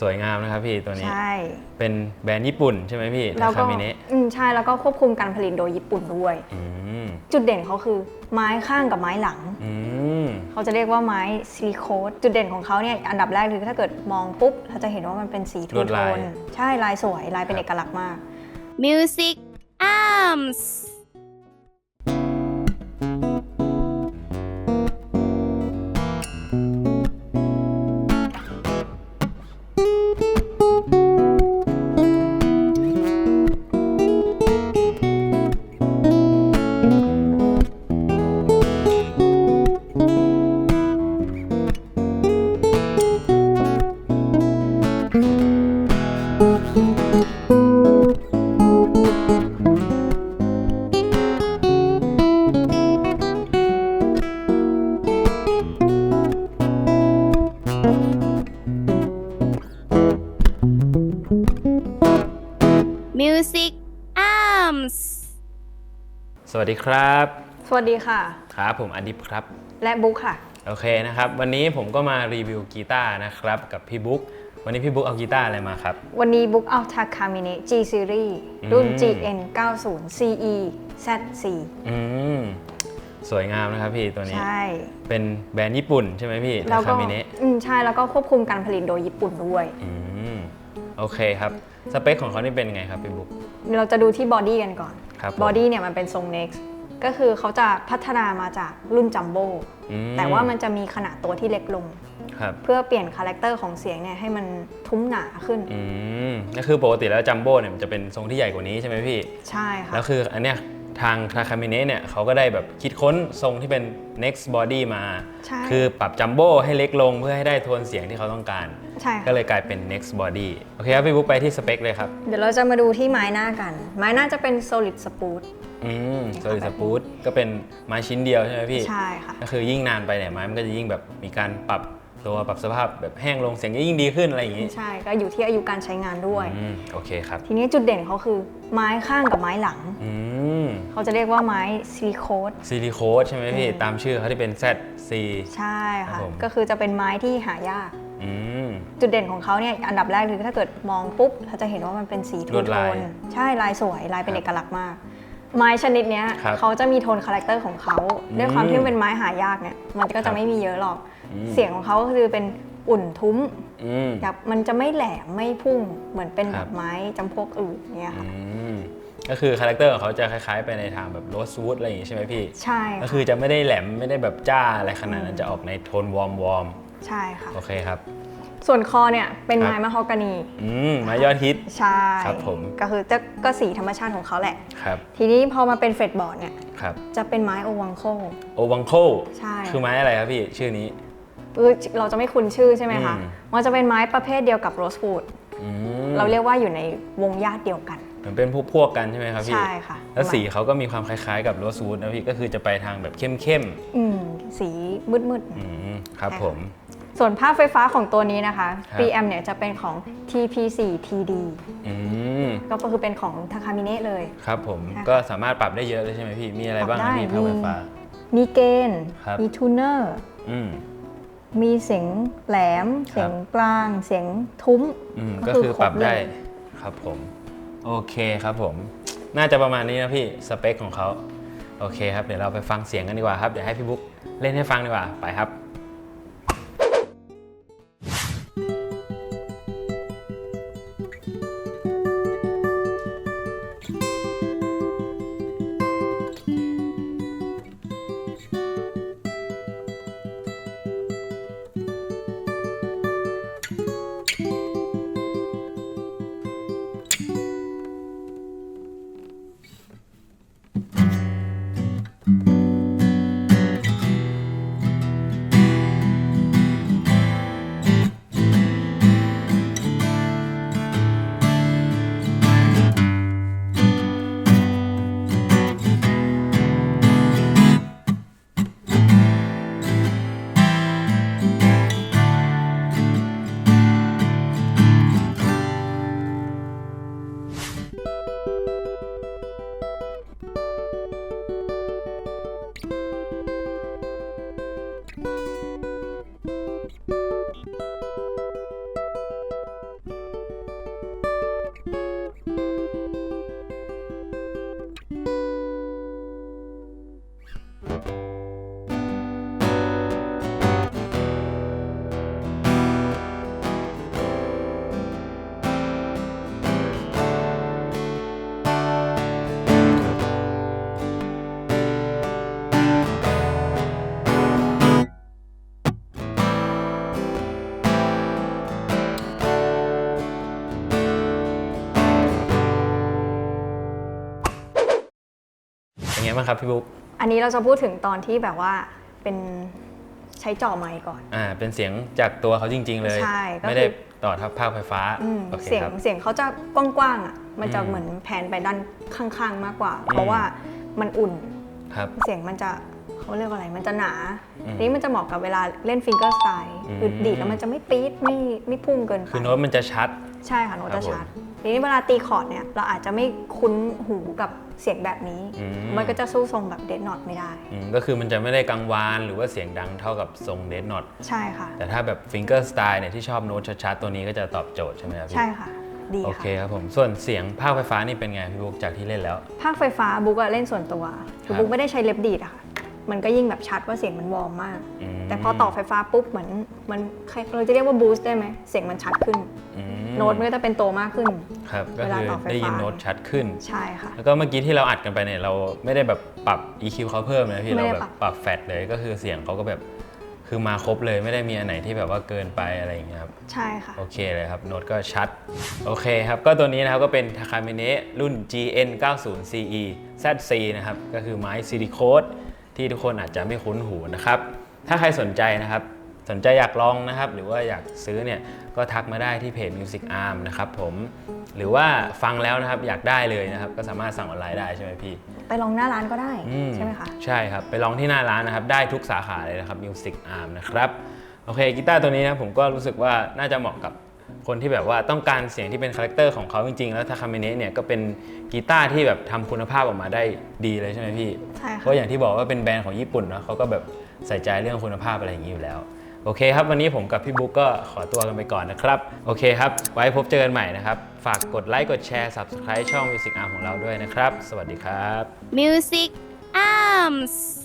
สวยงามนะครับพี่ตัวนี้ ใช่ เป็นแบรนด์ญี่ปุ่นใช่ไหมพี่แล้วทาก็คามิเนะอืมใช่แล้วก็ควบคุมการผลิตโดยญี่ปุ่นด้วย อืมจุดเด่นเขาคือไม้ข้างกับไม้หลัง อืมเขาจะเรียกว่าไม้ซิลิโคนจุดเด่นของเขาเนี่ยอันดับแรกคือถ้าเกิดมองปุ๊บเราจะเห็นว่ามันเป็นสีทูลวดโทลายนใช่ลายสวยลายเป็นเอกลักษณ์มาก Music Arms สวัสดีครับ สวัสดีค่ะ ครับผมอดิบครับ และบุ๊คค่ะ โอเคนะครับ วันนี้ผมก็มารีวิวกีตาร์นะครับ กับพี่บุ๊กวันนี้พี่บุ๊กเอากีตาร์อะไรมาครับ วันนี้บุ๊กเอาทาคามิเนะ G Series รุ่นอืม GN 90 CE ZC อืมสวยงามนะครับพี่ตัวนี้ ใช่ เป็นแบรนด์ญี่ปุ่นใช่ไหมพี่แล้วทาก็คามิเนะอืมใช่แล้วก็ควบคุมการผลิตโดยญี่ปุ่นด้วย อืมโอเคครับ สเปคของเขานี่เป็นไงครับพี่บุ๊กเราจะดูที่บอดี้กันก่อน ครับผม บอดี้เนี่ยมันเป็นทรง next ก็คือเขาจะพัฒนามาจากรุ่นจัมโบ้อืมแต่ว่ามันจะมีขนาดตัวที่เล็กลง ครับเพื่อเปลี่ยนคาแรคเตอร์ของเสียงเนี่ยให้มันทุ้มหนาขึ้นอืมก็คือปกติแล้วจัมโบ้เนี่ยมันจะเป็นทรงที่ใหญ่กว่านี้ใช่ไหมพี่ ใช่ค่ะ แล้วคืออันเนี้ยทางทาคามิเนะเนี่ยเขาก็ได้แบบคิดค้นทรงที่เป็น next body มา ใช่ คือปรับจัมโบ้ให้เล็กลงเพื่อให้ได้โทนเสียงที่เขาต้องการ ใช่ก็ค่ะเลยกลายเป็น next body โอเคครับพี่บุ๊กไปที่สเปคเลยครับ เดี๋ยวเราจะมาดูที่ไม้หน้ากัน ไม้หน้าจะเป็น solid spool อืม solid spool ก็เป็นไม้ชิ้นเดียวใช่ไหมพี่ ใช่ค่ะ ก็คือยิ่งนานไปเนี่ยไม้มันก็จะยิ่งแบบมีการปรับตัวปรับสภาพแบบแห้งลงเสียงก็ยิ่งดีขึ้นอะไรอย่างนี้ใช่ก็อยู่ที่อายุการใช้งานด้วย อืมโอเคครับ ทีนี้จุดเด่นเขาคือไม้ข้างกับไม้หลัง อืมเขาจะเรียกว่าไม้ซิลิโคนซิลิโคสใช่ไหมพี่ ตามชื่อเขาที่เป็น ZC ใช่ครัค่ะ บผม ก็คือจะเป็นไม้ที่หายากอืม จุดเด่นของเขาเนี่ยอันดับแรกคือถ้าเกิดมองปุ๊บเราจะเห็นว่ามันเป็นสีทูลวดโทลายนใช่ลายสวยลายเป็นครับเอกลักษณ์มาก ไม้ชนิดเนี้ยครับเขาจะมีโทนคาแรคเตอร์ของเขาอืมด้วยความที่มันเป็นไม้หายากเนี่ยมันก็ครัจะบไม่มีเยอะหรอกอืมเสียงของเขาก็คือเป็นอุ่นทุ้มอืมแบบมันจะไม่แหลมไม่พุ่งเหมือนเป็นคแบรับบไม้จำพวกอื่นเนี่ยอืค่ะมก็คือคาแรคเตอร์ของเขาจะคล้ายๆ ไปในทางแบบโรสวูดอะไรอย่างงี้ใช่ไหมพี่ ใช่ ก็ค่ะคือจะไม่ได้แหลมไม่ได้แบบจ้าอะไรขนาดนั้นจะออกในโทนวอร์มวอร์ม ใช่ค่ะ โอเคครับ ส่วนคอเนี่ยเป็นครับไม้มะฮอกกานีอืมไม้ยอดฮิต ใช่ครับผม ก็คือจะก็สีธรรมชาติของเขาแหละ ครับ ทีนี้พอมาเป็นเฟรดบอร์ดเนี่ยครับจะเป็นไม้โอวังโค โอวังโค ใช่ คือไม้อะไรครับพี่ชื่อนี้เออเราจะไม่คุ้นชื่อใช่ไหมคะอืมมันจะเป็นไม้ประเภทเดียวกับโรสฟูดอืมเราเรียกว่าอยู่ในวงญาติเดียวกันเหมือนเป็นพวกพวกๆกันใช่ไหมครับพี่ใช่ค่ะ แล้วสีเขาก็มีความคล้ายๆกับโรสวูดนะพี่ก็คือจะไปทางแบบเข้มอืมสีมืดๆอืมครับใช่ค่ะผมๆ ส่วนภาพไฟฟ้าของตัวนี้นะคะ ครับ preamp เนี่ยจะเป็นของ TP4 TD อืมก็คือเป็นของทาคามิเนะเลย ครับผมค่ะก็สามารถปรับได้เยอะเลยใช่ไหมพี่ มีอะไรบ้างครับพี่ปรับได้ภาพไฟฟ้า มีเกณฑ์ ครับ มีทูเนอร์ อืม มีเสียงแหลม ครับ เสียงกลาง เสียงทุ้ม อืมก็คือคปรับได้เลยครับผม โอเคครับผม น่าจะประมาณนี้นะพี่สเปคของเขาโอเคครับเดี๋ยวเราไปฟังเสียงกันดีกว่าครับเดี๋ยวให้พี่บุ๊กเล่นให้ฟังดีกว่าไปครับ บ้างครับพี่บุ๊กอันนี้เราจะพูดถึงตอนที่แบบว่าเป็นใช้จ่อไมค์ก่อน อ่า เป็นเสียงจากตัวเขาจริง ๆ เลย ใช่ก็คือ ไม่ได้ต่อทับภาคไฟฟ้าอืมโอเคเสียงครับ เสียงเขาจะกว้างๆอะมันจะอืมเหมือนแผนไปด้านข้างๆมากกว่าอืมเพราะว่ามันอุ่นครับ เสียงมันจะ เขาเรียกว่าอะไรมันจะหนา อืมทีนี้มันจะเหมาะกับเวลาเล่นฟิงเกอร์สไตล์อืมคือดีดแล้วมันจะไม่ปี๊ดไม่ไม่พุ่งเกินไป คือโน้ตมันจะชัด ใช่ค่ะโน้ตครัจะบผมชัดทีนี้เวลาตีคอร์ดเนี่ยเราอาจจะไม่คุ้นหูกับเสียงแบบนี้ อืม มันก็จะสู้ทรงแบบเดดนอตไม่ได้ อืมก็คือมันจะไม่ได้กังวานหรือว่าเสียงดังเท่ากับทรงเดนนอตใช่ค่ะ แต่ถ้าแบบฟิงเกอร์สไตล์เนี่ยที่ชอบโน้ตชัดๆตัวนี้ก็จะตอบโจทย์ใช่ไหมครับพี่ใช่ค่ะ ดีโอค่ะเคครับผมส่วนเสียงภาคไฟฟ้านี่เป็นไงพี่บุ๊กจากที่เล่นแล้ว ภาคไฟฟ้าบุ๊กอะเล่นส่วนตัวคืครัอบบุ๊กไม่ได้ใช้เล็บดีดอะค่ะ มันก็ยิ่งแบบชัดว่าเสียงมันวอร์มมากมแต่พอต่อไฟฟ้าปุ๊บเหมือนมันใครเราจะเรียกว่าบูสต์ได้ไหมเสียงมันชัดขึ้น อืมโน้ตมันก็จะเป็นโตมากขึ้น ครับก็เวลาคือต่อไฟฟ้า ได้ยินโน้ตชัดขึ้น ใช่ค่ะ แล้วก็เมื่อกี้ที่เราอัดกันไปเนี่ยเราไม่ได้แบบปรับ EQ เขาเพิ่มนะพี่ไม่เราได้แบบปรับปรับแฟดเลยก็คือเสียงเขาก็แบบคือมาครบเลยไม่ได้มีอันไหนที่แบบว่าเกินไปอะไรอย่างเงี้ยครับ ใช่ค่ะ โอเคเลยครับ โน้ตก็ชัด โอเคครับ ก็ตัวนี้นะครับ ก็เป็น Takamine รุ่น GN 9 0 CE ZC นะครับ ก็คือไม้ซิลิโคน ที่ทุกคนอาจจะไม่คุ้นหูนะครับ ถ้าใครสนใจนะครับ สนใจอยากลองนะครับ หรือว่าอยากซื้อเนี่ยก็ทักมาได้ที่เพจ Music Arm นะครับผมหรือว่าฟังแล้วนะครับอยากได้เลยนะครับ ก็สามารถสั่งออนไลน์ได้ใช่ไหมพี่ไปลองหน้าร้านก็ได้อืใช่ไหมคะใช่ครับ ไปลองที่หน้าร้านนะครับ ได้ทุกสาขาเลยนะครับ Music Arm นะครับโอเคกีตาร์ตัวนี้นะผมก็รู้สึกว่าน่าจะเหมาะกับ คนที่แบบว่าต้องการเสียงที่เป็นคาแรคเตอร์ของเขาจริง ๆ แล้วทาคาเมเนะเนี่ยก็เป็นกีตาร์ที่แบบทำคุณภาพออกมาได้ดีเลยใช่ไหมพี่ ใช่เพค่ะ ราะอย่างที่บอกว่าเป็นแบรนด์ของญี่ปุ่นเนาะเขาก็แบบใส่ใจเรื่องคุณภาพอะไรอย่างนี้อยู่แล้ว โอเคครับ วันนี้ผมกับพี่บุ๊กก็ขอตัวกันไปก่อนนะครับ โอเคครับ ไว้พบเจอกันใหม่นะครับ ฝากกดไลค์ กดแชร์ Subscribe ช่อง Music Arm ของเราด้วยนะครับ สวัสดีครับ Music Arms